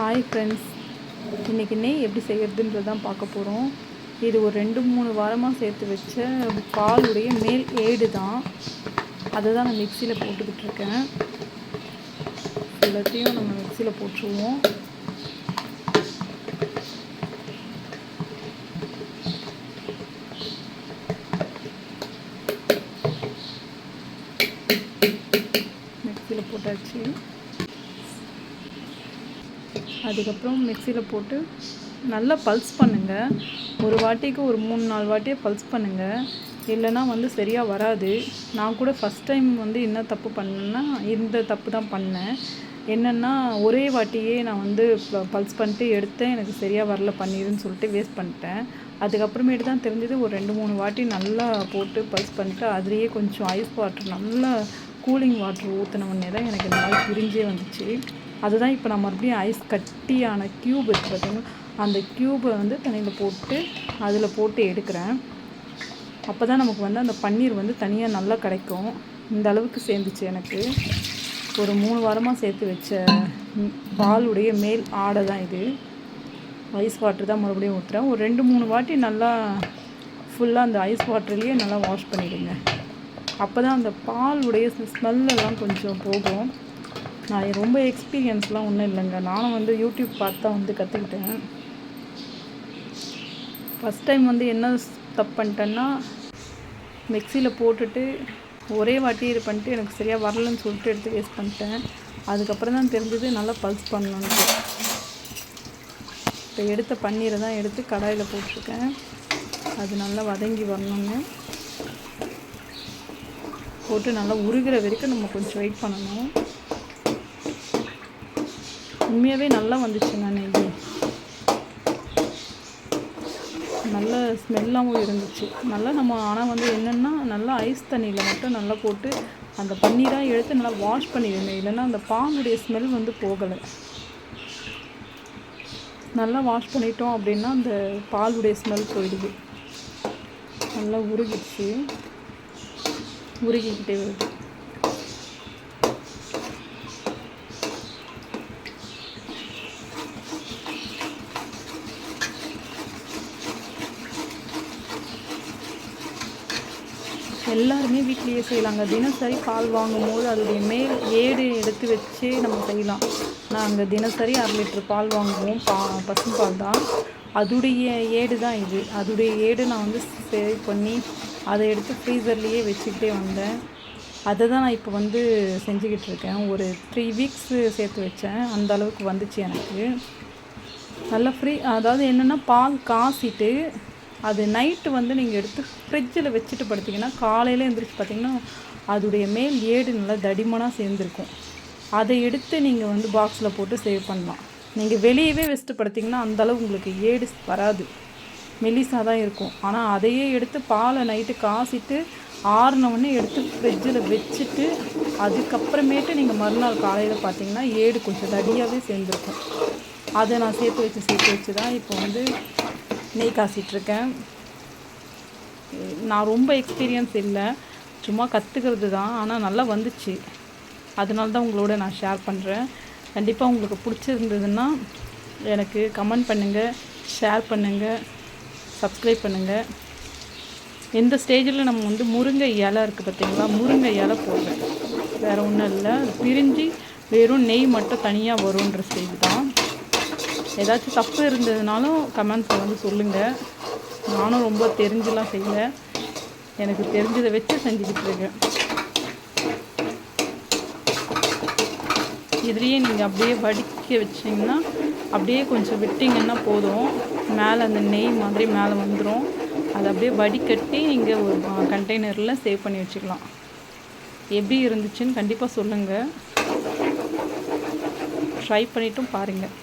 Hi friends இன்றைக்கி நெய் எப்படி செய்கிறதுன்றது தான் பார்க்க போகிறோம் இது ஒரு ரெண்டு மூணு வாரமாக சேர்த்து வச்ச பாலுடைய மேல் ஏடு தான் அதை தான் நான் மிக்சியில் போட்டுக்கிட்டு இருக்கேன். எல்லாத்தையும் நம்ம மிக்சியில் போட்டுருவோம். மிக்சியில் போட்டாச்சு. அதுக்கப்புறம் மிக்சியில் போட்டு நல்லா பல்ஸ் பண்ணுங்கள் ஒரு வாட்டிக்கு ஒரு மூணு நாலு வாட்டியே பல்ஸ் பண்ணுங்கள் இல்லைன்னா வந்து சரியாக வராது. நான் கூட ஃபஸ்ட் டைம் வந்து என்ன தப்பு பண்ணேன்னா இந்த தப்பு தான் பண்ணேன். என்னென்னா ஒரே வாட்டியே நான் வந்து பல்ஸ் பண்ணிட்டு எடுத்தேன். எனக்கு சரியாக வரல பண்ணிடுன்னு சொல்லிட்டு வேஸ்ட் பண்ணிட்டேன். அதுக்கப்புறமேட்டு தான் தெரிஞ்சது ஒரு ரெண்டு மூணு வாட்டி நல்லா போட்டு பல்ஸ் பண்ணிட்டு அதுலேயே கொஞ்சம் ஐஸ் வாட்டர் நல்லா கூலிங் வாட்டர் ஊற்றின உடனே தான் எனக்கு நல்லா புரிஞ்சே பிரிஞ்சே வந்துச்சு. அதுதான் இப்போ நான் மறுபடியும் ஐஸ் கட்டியான க்யூப் இருக்குது பார்த்தீங்கன்னா அந்த க்யூபை வந்து தண்ணியில் போட்டு அதில் போட்டு எடுக்கிறேன். அப்போ தான் நமக்கு வந்து அந்த பன்னீர் வந்து தனியாக நல்லா கிடைக்கும். இந்த அளவுக்கு சேர்ந்துச்சு எனக்கு. ஒரு மூணு வாரமாக சேர்த்து வச்ச பாலுடைய மேல் ஆடை தான் இது. ஐஸ் வாட்டர் தான் மறுபடியும் ஊற்றுறேன் ஒரு ரெண்டு மூணு வாட்டி நல்லா ஃபுல்லாக அந்த ஐஸ் வாட்டர்லேயே நல்லா வாஷ் பண்ணிவிடுங்க அப்போ தான் அந்த பாலுடைய ஸ்மெல்லெல்லாம் கொஞ்சம் போகும். நான் ரொம்ப எக்ஸ்பீரியன்ஸ்லாம் ஒன்றும் இல்லைங்க. நானும் வந்து யூடியூப் பார்த்து தான் வந்து கற்றுக்கிட்டேன் ஃபஸ்ட் டைம் வந்து என்ன தப்பு பண்ணிட்டேன்னா மிக்சியில் போட்டுட்டு ஒரே வாட்டி இது பண்ணிட்டு எனக்கு சரியாக வரலன்னு சொல்லிட்டு எடுத்து வேஸ்ட் பண்ணிட்டேன். அதுக்கப்புறம் தான் தெரிஞ்சது நல்லா பல்ஸ் பண்ணணுன்ட்டு இப்போ எடுத்த பன்னீரை தான் எடுத்து கடாயில் போட்டிருக்கேன். அது நல்லா வதங்கி வரணுங்க போட்டு நல்லா உருகிற வரைக்கும் நம்ம கொஞ்சம் வெயிட் பண்ணணும். உண்மையாகவே நல்லா வந்துச்சுங்க நெய் நல்ல ஸ்மெல்லாகவும் இருந்துச்சு. நல்லா நம்ம ஆனால் வந்து என்னென்னா நல்லா ஐஸ் தண்ணியில் மட்டும் நல்லா போட்டு அந்த பன்னீராக எடுத்து நல்லா வாஷ் பண்ணிடுங்க. இல்லைன்னா அந்த பாம்புடைய ஸ்மெல் வந்து போகலை. நல்லா வாஷ் பண்ணிட்டோம் அப்படின்னா அந்த பாலுடைய ஸ்மெல் போயிடுது. நல்லா உருகிடுச்சு. உருகிக்கிட்டே வருது. எல்லாருமே வீட்லேயே செய்யலாங்க. தினசரி பால் வாங்கும் போது அதோடைய மேல் ஏடு எடுத்து வச்சு நம்ம செய்யலாம். நாங்கள் தினசரி அரை லிட்டர் பால் வாங்குவோம். பா பசும்பால் தான். அதுடைய ஏடு தான் இது. அதுடைய ஏடு நான் வந்து சேவ் பண்ணி அதை எடுத்து ஃப்ரீசர்லேயே வச்சுக்கிட்டே வந்தேன். அதை தான் நான் இப்போ வந்து செஞ்சுக்கிட்டு இருக்கேன். ஒரு த்ரீ வீக்ஸு சேர்த்து வச்சேன். அந்த அளவுக்கு வந்துச்சு எனக்கு. நல்லா ஃப்ரீ அதாவது என்னென்னா பால் காசிட்டு அது நைட்டு வந்து நீங்கள் எடுத்து ஃப்ரிட்ஜில் வச்சுட்டு படுத்திங்கன்னா காலையில் எழுந்திரிச்சு பார்த்தீங்கன்னா அதோடைய மேல் ஏடு நல்லா தடிமனாக சேர்ந்துருக்கும். அதை எடுத்து நீங்கள் வந்து பாக்ஸில் போட்டு சேவ் பண்ணலாம். நீங்கள் வெளியவே வச்சுட்டு படுத்திங்கன்னா அந்தளவு உங்களுக்கு ஏடு வராது. மெலிசாக தான் இருக்கும். ஆனால் அதையே எடுத்து பாலை நைட்டு காசிட்டு ஆறினவுடனே எடுத்து ஃப்ரிட்ஜில் வச்சுட்டு அதுக்கப்புறமேட்டு நீங்கள் மறுநாள் காலையில் பார்த்தீங்கன்னா ஏடு கொஞ்சம் தடியாகவே சேர்ந்துருக்கும். அதை நான் சேர்த்து வச்சு சேர்த்து வச்சு தான் இப்போ வந்து நெய் காசிட்ருக்கேன். நான் ரொம்ப எக்ஸ்பீரியன்ஸ் இல்லை. சும்மா கற்றுக்கிறது தான் ஆனால் நல்லா வந்துச்சு. அதனால தான் உங்களோட நான் ஷேர் பண்ணுறேன் கண்டிப்பாக உங்களுக்கு பிடிச்சிருந்ததுன்னா எனக்கு கமெண்ட் பண்ணுங்கள் ஷேர் பண்ணுங்கள் சப்ஸ்கிரைப் பண்ணுங்கள் எந்த ஸ்டேஜில் நம்ம வந்து முருங்கை இலை இருக்குது பார்த்தீங்களா முருங்கை இலை போடுறேன். வேறு ஒன்றும் இல்லை. பிரிஞ்சு வெறும் நெய் மட்டும் தனியாக வரும்ன்ற ஸ்டேஜ் தான். ஏதாச்சும் தப்பு இருந்ததுனாலும் கமெண்ட்ஸில் வந்து சொல்லுங்கள் நானும் ரொம்ப தெரிஞ்சுலாம் செய்யலை. எனக்கு தெரிஞ்சதை வச்சு செஞ்சுக்கிட்டு இருக்கேன். இதுலேயே நீங்கள் அப்படியே வடிக்க வச்சிங்கன்னா அப்படியே கொஞ்சம் விட்டிங்கன்னா போதும். மேலே அந்த நெய் மாதிரி மேலே வந்துடும் அதை அப்படியே வடிகட்டி நீங்கள் ஒரு கண்டெய்னரில் சேவ் பண்ணி வச்சுக்கலாம். எப்படி இருந்துச்சுன்னு கண்டிப்பாக சொல்லுங்கள் ட்ரை பண்ணிவிட்டும் பாருங்கள்